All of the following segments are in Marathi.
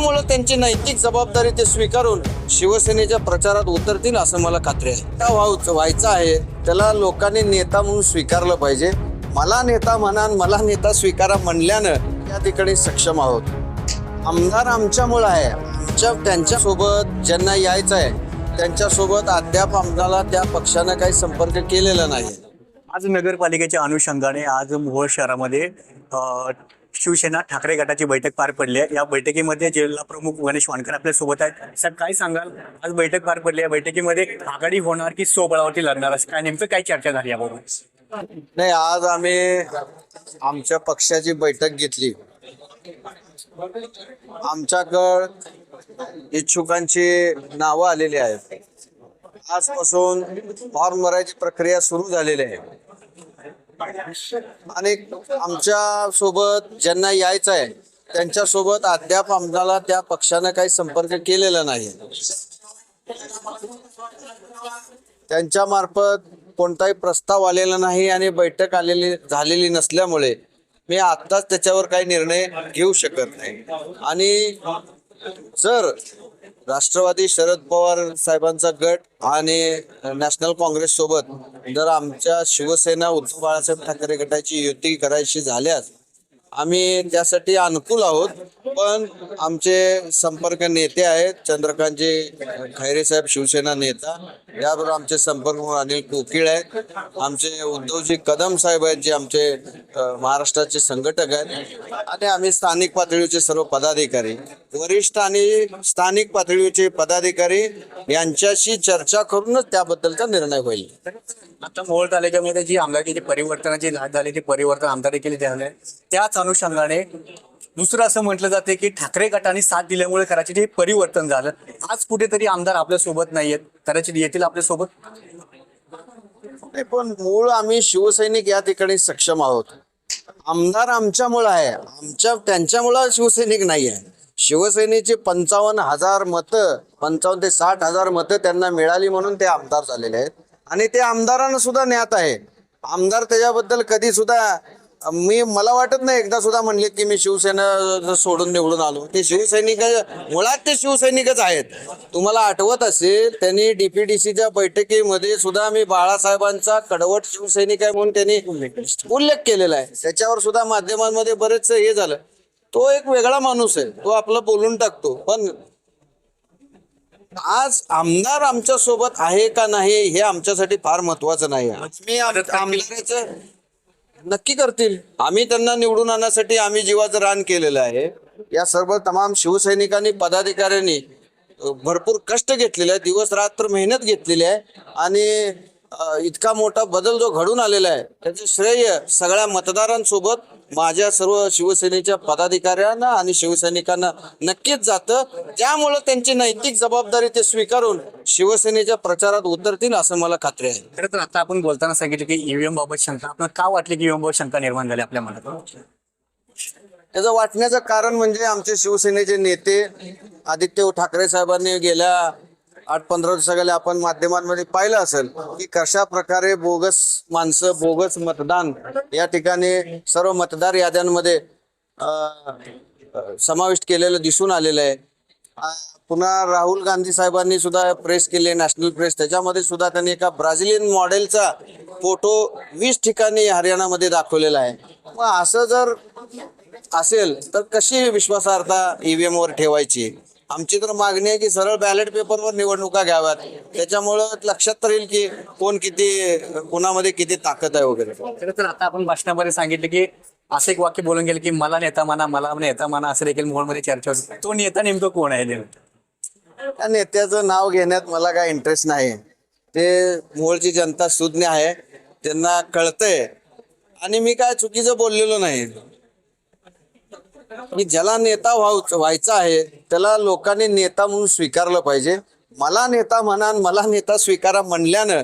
त्यामुळे त्यांची नैतिक जबाबदारी ते स्वीकारून शिवसेनेच्या प्रचारात उतरतील असं मला खात्री आहे. त्या व्हायचं व्हायचं आहे. त्याला लोकांनी नेता म्हणून स्वीकारलं पाहिजे. मला नेता म्हणा मला नेता स्वीकारा म्हणल्यानं त्या ठिकाणी सक्षम आहोत. आमदार आमच्यामुळं आहे. आमच्या त्यांच्यासोबत ज्यांना यायचं आहे त्यांच्यासोबत अद्याप आमदाला त्या पक्षानं काही संपर्क केलेला नाही आज नगरपालिकेच्या अनुषंगाने आज मोहोळ शहरामध्ये शिवसेना ठाकरे गटाची बैठक पार पडली आहे. या बैठकीमध्ये जिल्हा प्रमुख गणेश वानकर आपल्यासोबत आहेत. सर काय सांगाल? आज बैठक पार पडली आहे. बैठकीमध्ये आघाडी होणार की सोबळावरती लढणार असं काय नेमकं काय चर्चा झाली याबाबत? नाही आज आम्ही आमच्या पक्षाची बैठक घेतली. आमच्याकड इच्छुकांची नावं आलेली आहेत. आजपासून फॉर्म भरायची प्रक्रिया सुरू झालेली आहे. आणि आमच्यासोबत ज्यांना यायचं आहे त्यांच्यासोबत अद्याप आम्हाला त्या पक्षानं काही संपर्क केलेला नाही. त्यांच्या मार्फत कोणताही प्रस्ताव आलेला नाही आणि बैठक आलेली झालेली नसल्यामुळे मी आत्ताच त्याच्यावर काही निर्णय घेऊ शकत नाही. आणि सर राष्ट्रवादी शरद पवार साहेबांचा गट आणि नॅशनल काँग्रेस सोबत जर आमच्या शिवसेना उद्धव बाळासाहेब ठाकरे गटाची युती करायची झाल्यास आम्ही त्यासाठी अनुकूल आहोत पण आमचे संपर्क नेते आहेत चंद्रकांतजी खैरे साहेब शिवसेना नेता. याबरोबर आमचे संपर्क अनिल कोकिळ आहेत. आमचे उद्धवजी कदम साहेब आहेत जे आमचे महाराष्ट्राचे संघटक आहेत. आणि आम्ही स्थानिक पातळीचे सर्व पदाधिकारी. वरिष्ठ आणि स्थानिक पातळीचे पदाधिकारी यांच्याशी चर्चा करूनच त्याबद्दलचा निर्णय होईल. आता मोहोळ तालुक्यामध्ये जी आमदारकीची परिवर्तनाची लाट झाली ती परिवर्तन आमदार केले झाले. त्याच अनुषंगाने दुसरं असं म्हटलं जाते की ठाकरे गटाने साथ दिल्यामुळे कदाचित हे परिवर्तन झालं आज कुठेतरी आमदार आपल्यासोबत नाहीयेत. कदाचित येतील आपल्यासोबत? नाही पण मूळ आम्ही शिवसैनिक या ठिकाणी सक्षम आहोत. आमदार आमच्यामुळं आहे. आमच्या त्यांच्यामुळं शिवसैनिक नाही आहे. शिवसेनेची पंचावन्न हजार मतं पंचावन्न ते साठ हजार मतं त्यांना मिळाली म्हणून ते आमदार झालेले आहेत. आणि ते आमदारांना सुद्धा ज्ञात आहे. आमदार त्याच्याबद्दल कधी सुद्धा मी मला वाटत नाही एकदा सुद्धा म्हणले की मी शिवसेना सोडून निवडून आलो. ते शिवसैनिक मुळात ते शिवसैनिकच आहेत. तुम्हाला आठवत असेल त्यांनी डीपीडीसीच्या बैठकीमध्ये सुद्धा मी बाळासाहेबांचा कडवट शिवसैनिक आहे म्हणून त्यांनी उल्लेख केलेला आहे. त्याच्यावर सुद्धा माध्यमांमध्ये बरेच हे झालं. तो एक वेगळा माणूस आहे. तो आपलं बोलून टाकतो. पण आज आमदार आमच्यासोबत आहे का नाही हे आमच्यासाठी फार महत्वाचं नाही मी आम- आमदाराचं नक्की करतील. आम्ही त्यांना निवडून आणण्यासाठी आम्ही जीवाचं रान केलेलं आहे. या सर्व तमाम शिवसैनिकांनी पदाधिकाऱ्यांनी अ, भरपूर कष्ट घेतलेले आहे दिवस रात्र मेहनत घेतलेली आहे. आणि इतका मोठा बदल जो घडून आलेला आहे त्याचे श्रेय सगळ्या मतदारांसोबत माझ्या सर्व शिवसेनेच्या पदाधिकाऱ्यांना आणि शिवसैनिकांना नक्कीच जातं. त्यामुळं त्यांची नैतिक जबाबदारी ते स्वीकारून शिवसेनेच्या प्रचारात उतरतील असं मला खात्री आहे. खरं तर आता आपण बोलताना सांगितलं की ईव्हीएम बाबत शंका. आपण का वाटली की ईव्हीएम बाबत शंका निर्माण झाली आपल्या मनात? त्याचं वाटण्याचं कारण म्हणजे आमचे शिवसेनेचे नेते आदित्य ठाकरे साहेबांनी गेल्या आठ पंधरा दिवसाखाली आपण माध्यमांमध्ये पाहिलं असेल की कशा प्रकारे बोगस माणसं बोगस मतदान या ठिकाणी सर्व मतदार याद्यांमध्ये समाविष्ट केलेलं दिसून आलेलं आहे. पुन्हा राहुल गांधी साहेबांनी सुद्धा प्रेस केले नॅशनल प्रेस. त्याच्यामध्ये सुद्धा त्यांनी एका ब्राझिलियन मॉडेलचा फोटो वीस ठिकाणी हरियाणामध्ये दाखवलेला आहे. मग असं जर असेल तर कशी विश्वासार्हता ईव्हीएम वर ठेवायची? आमची तर मागणी आहे की सरळ बॅलेट पेपरवर निवडणुका घ्याव्यात. त्याच्यामुळं लक्षात तर येईल की कोण किती कोणामध्ये किती ताकद आहे वगैरे. खरं तर आता आपण भाषणामध्ये सांगितलं की असं एक वाक्य बोलून गेलं की मला नेता म्हणा मला नेता म्हणा असं देखील मोहोळमध्ये चर्चा होती. तो नेता नेमकं कोण आहे त्या नेत्याचं नाव घेण्यात मला काय इंटरेस्ट नाही. ते मूळची जनता सुज्ञ आहे त्यांना कळतंय. आणि मी काय चुकीचं बोललेलो नाही. की ज्याला नेता व्हायचा आहे त्याला लोकांनी नेता म्हणून स्वीकारलं पाहिजे. मला नेता म्हणा मला नेता स्वीकारा म्हणल्यानं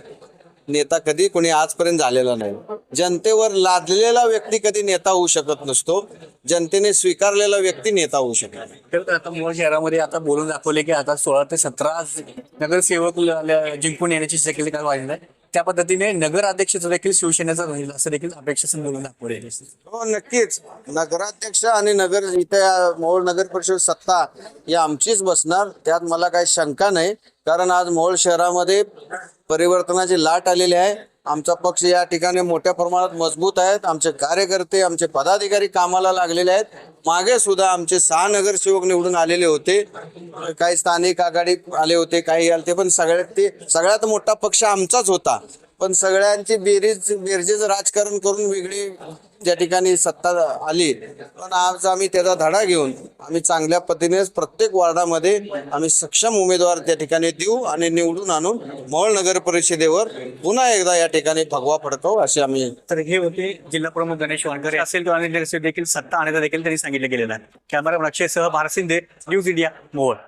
नेता कधी कोणी आजपर्यंत झालेला नाही. जनतेवर लादलेला व्यक्ती कधी नेता होऊ शकत नसतो. जनतेने स्वीकारलेला व्यक्ती नेता होऊ शकत तर आता शहरामध्ये आता बोलून दाखवले की आता सोळा ते सतरा नगरसेवक जिंकून येण्याची शक्यता काय वाढली आहे? त्या पद्धतीने नगराध्यक्षाचं देखील शिवसेनेचा राहील असं देखील अपेक्षा संदर्भात दाखवले हो नक्कीच. नगराध्यक्ष आणि नगर इथे मोहोळ नगर परिषद सत्ता ही आमचीच बसणार त्यात मला काही शंका नाही. कारण आज मोहोळ शहरामध्ये परिवर्तनाची लाट आलेली आहे. आमचा पक्ष या ठिकाणी मोठ्या प्रमाणात मजबूत आहेत. आमचे कार्यकर्ते आमचे पदाधिकारी कामाला लागलेले आहेत. मागे सुद्धा आमचे सहा नगरसेवक निवडून आलेले होते. काही स्थानिक आघाडी आले होते काही आले ते पण सगळ्यात ते सगळ्यात मोठा पक्ष आमचाच होता. पण सगळ्यांची बेरीज बेरजेच राजकारण करून वेगळी ज्या ठिकाणी सत्ता आली पण आज आम्ही त्याचा धडा घेऊन आम्ही चांगल्या पद्धतीने प्रत्येक वॉर्डामध्ये आम्ही सक्षम उमेदवार त्या ठिकाणी देऊ आणि निवडून आणून मोहोळ नगर परिषदेवर पुन्हा एकदा या ठिकाणी भगवा फडकवू असे आम्ही तर हे होते जिल्हा प्रमुख गणेश वानकर असेल किंवा अनिल देखील सत्ता आणण्याचं देखील त्यांनी सांगितलं गेलेलं आहे. कॅमेरा अक्षय सह भारत शिंदे न्यूज इंडिया मोहोळ.